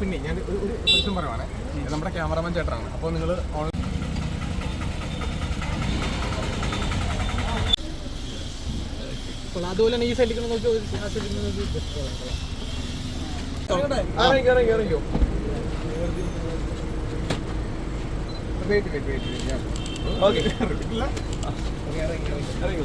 പിന്നെ ഞാൻ ഒരു ഒരു ക്വസ്റ്റ്യൻ പറയുവാണേ. നമ്മുടെ ക്യാമറാമാൻ ചേട്ടനാണ്. അപ്പോൾ നിങ്ങൾ അതുപോലെ തന്നെ ഈ സൈഡിൽ നോക്കി ആ സൈഡിൽ നോക്കി ഇറങ്ങി ഇറങ്ങി ഇറങ്ങിയോ വെയിറ്റ് വെയിറ്റ് വെയിറ്റ് ഓക്കെ ഇല്ല ഇറങ്ങി ഇറങ്ങി ഇറങ്ങി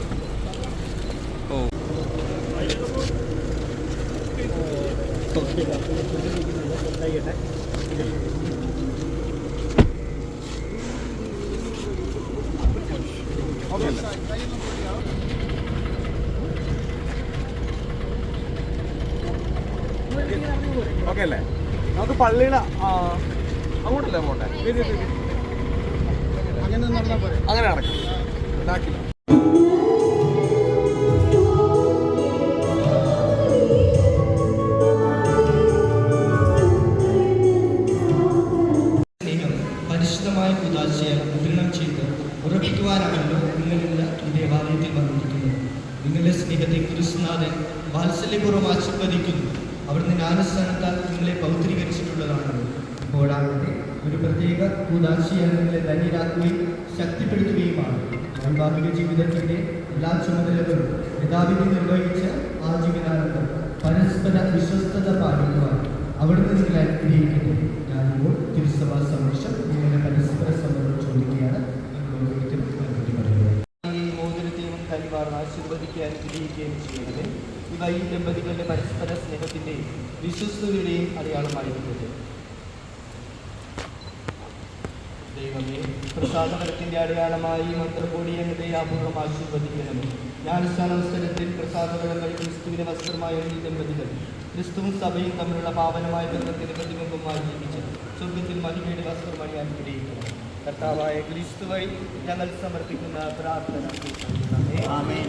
ഓക്കെ അല്ലേ? നമുക്ക് പള്ളിയുടെ അങ്ങോട്ടല്ലേ പോരെ? അങ്ങനെ നടക്കാം. ഉണ്ടാക്കില്ല. ഉറപ്പിക്കുവാനാണല്ലോ നിങ്ങളുടെ ഈ ദേവാലയത്തിൽ വന്നിരിക്കുന്നത്. നിങ്ങളുടെ സ്നേഹത്തെ കുരിശുനാഥൻ വാത്സല്യപൂർവം ആശീർവദിക്കുന്നു. അവിടുന്ന് ജ്ഞാനസ്ഥാനത്താൽ നിങ്ങളെ പൗത്രീകരിച്ചിട്ടുള്ളതാണല്ലോ ഇപ്പോഴാകട്ടെ ഒരു പ്രത്യേക കൂതാശിയാൽ നിങ്ങളെ ധന്യരാക്കുകയും ശക്തിപ്പെടുത്തുകയുമാണ്. വൈവാഹിക ജീവിതത്തിന്റെ എല്ലാ ചുമതലകളും യഥാവിധി നിർവഹിച്ച ആജീവനാനന്ദം പരസ്പര വിശ്വസ്തത പാലിക്കുവാൻ അവിടുന്ന് നിങ്ങളെ അനുഗ്രഹിക്കട്ടെ. ഞാനിപ്പോൾ തിരുസഭാ സമക്ഷം നിങ്ങളുടെ പരസ്പര സമ്മതം ചോദിക്കുകയാണ്. കൈമാറുന്ന ആശീർവദിക്കുകയും അനുഗ്രഹിക്കുകയും ചെയ്യണമേ ഇവ ഈ ദമ്പതികളുടെ പരസ്പര സ്നേഹത്തിന്റെയും വിശ്വസ്തയുടെയും അടയാളമായിരുന്നത് ദൈവമേ പ്രസാദഫലത്തിന്റെ അടയാളമായി മന്ത്രകോടി ഞങ്ങളുടെ അപൂർവം ആശീർവദിക്കണമേ ജ്ഞാനസ്ഥാനവസരത്തിൽ പ്രസാദഫലങ്ങൾ ക്രിസ്തുവിന്റെ വസ്ത്രമായ ഈ ദമ്പതികൾ ക്രിസ്തുവും സഭയും തമ്മിലുള്ള പാവനമായ ബന്ധത്തിന് പ്രതിബിംബമായി ജീവിച്ച് സ്വർഗത്തിൽ മഹിമയുടെ വസ്ത്രമായി അനുഗ്രഹിക്കണം കർത്താവായ ക്രിസ്തു വഴി ഞങ്ങൾ സമർപ്പിക്കുന്ന പ്രാർത്ഥന കേൾക്കണമേ. ആമേൻ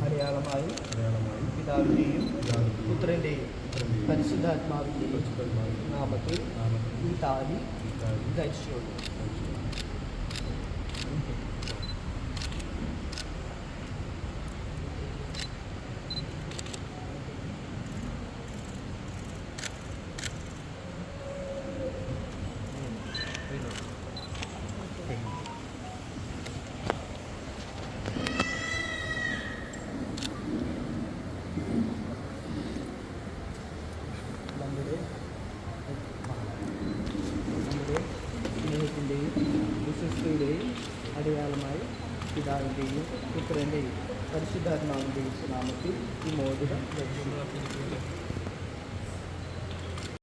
അടയാളമായി പിതാവിന്റെയും പുത്രന്റെയും പരിശുദ്ധാത്മാവിന്റെയും നാമത്തിൽ ഈ താലി ധരിച്ചുള്ളൂ പിതാവിന്റെയും പുത്രന്റെയും പരിശുദ്ധാത്മാവിന്റെയും നാമത്തിൽ ഈ മോതിരം ധരിച്ചു